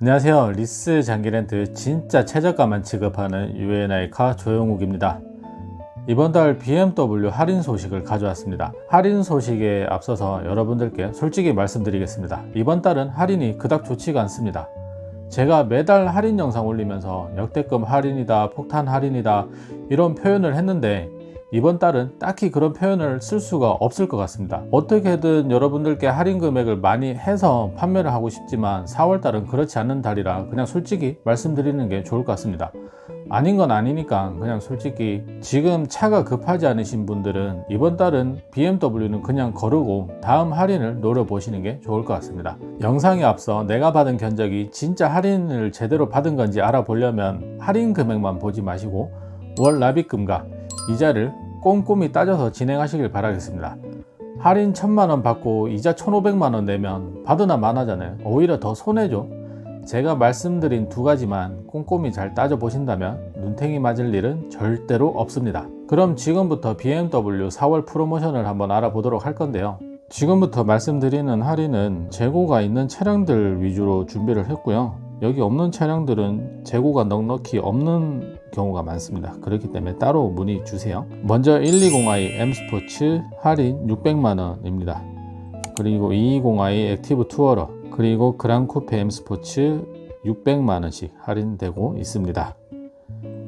안녕하세요. 리스 장기렌트 진짜 최저가만 지급하는 UNI카 조영욱입니다. 이번 달 BMW 할인 소식을 가져왔습니다. 할인 소식에 앞서서 여러분들께 솔직히 말씀드리겠습니다. 이번 달은 할인이 그닥 좋지가 않습니다. 제가 매달 할인 영상 올리면서 역대급 할인이다, 폭탄 할인이다 이런 표현을 했는데 이번 달은 딱히 그런 표현을 쓸 수가 없을 것 같습니다. 어떻게든 여러분들께 할인 금액을 많이 해서 판매를 하고 싶지만 4월 달은 그렇지 않는 달이라 그냥 솔직히 말씀드리는 게 좋을 것 같습니다. 아닌 건 아니니까 그냥 솔직히 지금 차가 급하지 않으신 분들은 이번 달은 BMW는 그냥 거르고 다음 할인을 노려보시는 게 좋을 것 같습니다. 영상에 앞서 내가 받은 견적이 진짜 할인을 제대로 받은 건지 알아보려면 할인 금액만 보지 마시고 월 납입금과 이자를 꼼꼼히 따져서 진행하시길 바라겠습니다. 할인 1000만원 받고 이자 1500만원 내면 받으나 마나잖아요. 오히려 더 손해죠. 제가 말씀드린 두 가지만 꼼꼼히 잘 따져보신다면 눈탱이 맞을 일은 절대로 없습니다. 그럼 지금부터 BMW 4월 프로모션을 한번 알아보도록 할 건데요. 지금부터 말씀드리는 할인은 재고가 있는 차량들 위주로 준비를 했고요. 여기 없는 차량들은 재고가 넉넉히 없는 경우가 많습니다. 그렇기 때문에 따로 문의 주세요. 먼저 120i M 스포츠 할인 600만원입니다. 그리고 220i 액티브 투어러 그리고 그랑 쿠페 M 스포츠 600만원씩 할인되고 있습니다.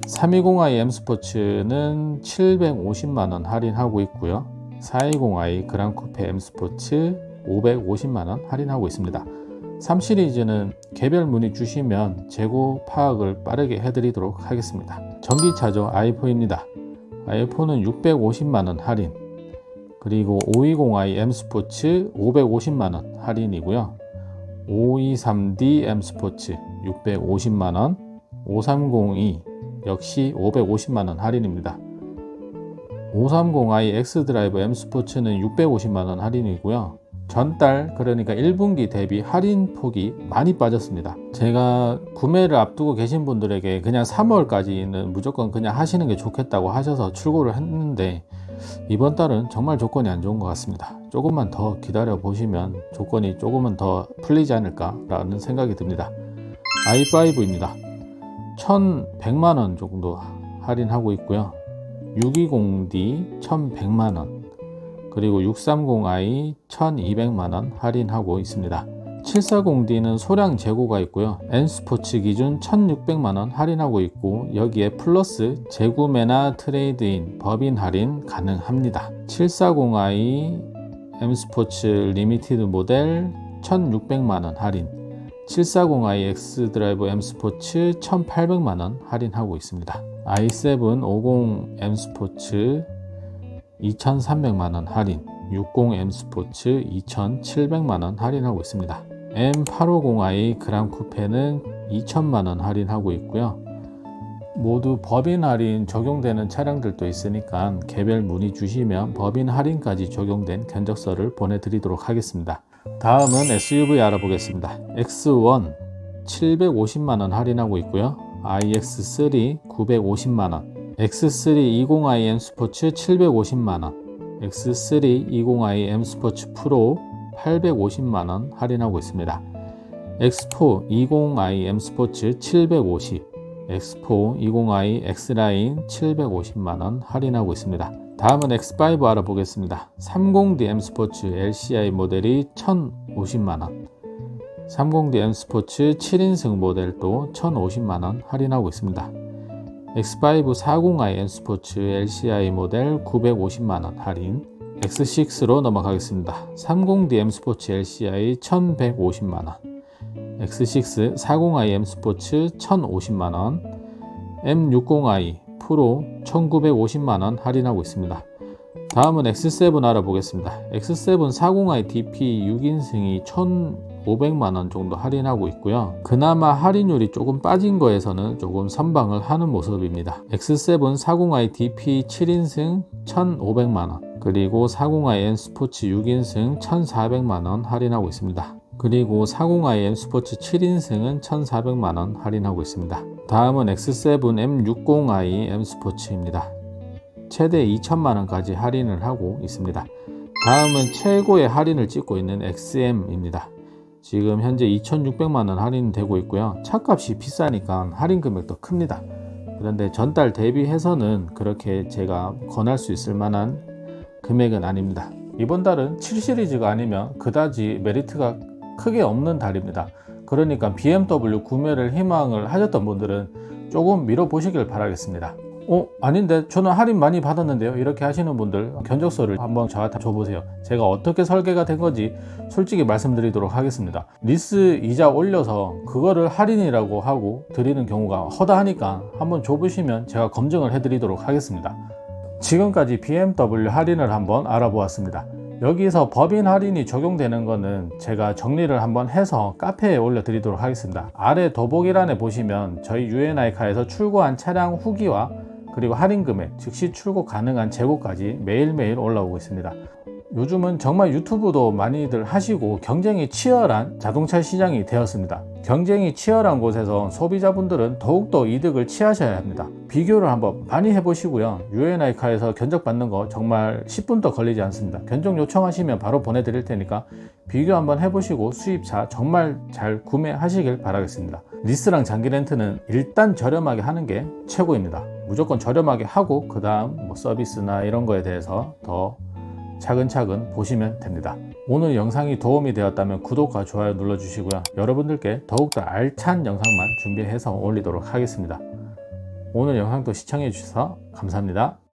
320i M 스포츠는 750만원 할인하고 있고요. 420i 그랑 쿠페 M 스포츠 550만원 할인하고 있습니다. 3 시리즈는 개별 문의 주시면 재고 파악을 빠르게 해드리도록 하겠습니다. 전기차죠. i4입니다. i4는 650만원 할인 그리고 520i M 스포츠 550만원 할인이고요. 523D M 스포츠 650만원 5302 역시 550만원 할인입니다. 530i X 드라이브 M 스포츠는 650만원 할인이고요. 전달 그러니까 1분기 대비 할인 폭이 많이 빠졌습니다. 제가 구매를 앞두고 계신 분들에게 그냥 3월까지는 무조건 그냥 하시는 게 좋겠다고 하셔서 출고를 했는데 이번 달은 정말 조건이 안 좋은 것 같습니다. 조금만 더 기다려 보시면 조건이 조금은 더 풀리지 않을까라는 생각이 듭니다. i5입니다. 1100만 원 정도 할인하고 있고요. 620D 1100만 원 그리고 630i 1200만원 할인하고 있습니다. 740D는 소량 재고가 있고요. N스포츠 기준 1600만원 할인하고 있고 여기에 플러스 재구매나 트레이드인, 법인 할인 가능합니다. 740i M스포츠 리미티드 모델 1600만원 할인 740i X 드라이브 M 스포츠 1800만원 할인하고 있습니다. i7 50 M 스포츠 2,300만원 할인, 60M 스포츠 2,700만원 할인하고 있습니다. M850i 그랑 쿠페는 2,000만원 할인하고 있고요. 모두 법인 할인 적용되는 차량들도 있으니까 개별 문의 주시면 법인 할인까지 적용된 견적서를 보내드리도록 하겠습니다. 다음은 SUV 알아보겠습니다. X1 750만원 할인하고 있고요. iX3 950만원, X3 20iM 스포츠 750만원, X3 20iM 스포츠 프로 850만원 할인하고 있습니다. X4 20iM 스포츠 750, X4 20i X라인 750만원 할인하고 있습니다. 다음은 X5 알아보겠습니다. 30D M 스포츠 LCI 모델이 1050만원, 30D M 스포츠 7인승 모델도 1050만원 할인하고 있습니다. X5 40i N 스포츠 LCI 모델 950만원 할인 X6로 넘어가겠습니다. 30D M 스포츠 LCI 1150만원 X6 40i M 스포츠 1050만원 M60i 프로 1950만원 할인하고 있습니다. 다음은 X7 알아보겠습니다. X7 40i DP 6인승이 1,500만원 정도 할인하고 있고요. 그나마 할인율이 조금 빠진 거에서는 조금 선방을 하는 모습입니다. X7 40i DP 7인승 1,500만원 그리고 40i N 스포츠 6인승 1,400만원 할인하고 있습니다. 그리고 40iM 스포츠 7인승은 1,400만원 할인하고 있습니다. 다음은 X7 M60i M 스포츠입니다. 최대 2천만원까지 할인을 하고 있습니다. 다음은 최고의 할인을 찍고 있는 XM입니다. 지금 현재 2,600만 원 할인되고 있고요. 차값이 비싸니까 할인 금액도 큽니다. 그런데 전달 대비해서는 그렇게 제가 권할 수 있을 만한 금액은 아닙니다. 이번 달은 7 시리즈가 아니면 그다지 메리트가 크게 없는 달입니다. 그러니까 BMW 구매를 희망을 하셨던 분들은 조금 미뤄보시길 바라겠습니다. 어, 아닌데 저는 할인 많이 받았는데요. 이렇게 하시는 분들 견적서를 한번 저한테 줘보세요. 제가 어떻게 설계가 된 건지 솔직히 말씀드리도록 하겠습니다. 리스 이자 올려서 그거를 할인이라고 하고 드리는 경우가 허다하니까 한번 줘보시면 제가 검증을 해드리도록 하겠습니다. 지금까지 BMW 할인을 한번 알아보았습니다. 여기서 법인 할인이 적용되는 거는 제가 정리를 한번 해서 카페에 올려 드리도록 하겠습니다. 아래 더보기란에 보시면 저희 UNI카에서 출고한 차량 후기와 그리고 할인 금액, 즉시 출고 가능한 재고까지 매일매일 올라오고 있습니다. 요즘은 정말 유튜브도 많이들 하시고 경쟁이 치열한 자동차 시장이 되었습니다. 경쟁이 치열한 곳에서 소비자분들은 더욱더 이득을 취하셔야 합니다. 비교를 한번 많이 해보시고요. UNI카에서 견적받는 거 정말 10분도 걸리지 않습니다. 견적 요청하시면 바로 보내드릴 테니까 비교 한번 해보시고 수입차 정말 잘 구매하시길 바라겠습니다. 리스랑 장기 렌트는 일단 저렴하게 하는 게 최고입니다. 무조건 저렴하게 하고 그 다음 뭐 서비스나 이런 거에 대해서 더 차근차근 보시면 됩니다. 오늘 영상이 도움이 되었다면 구독과 좋아요 눌러주시고요. 여러분들께 더욱더 알찬 영상만 준비해서 올리도록 하겠습니다. 오늘 영상도 시청해 주셔서 감사합니다.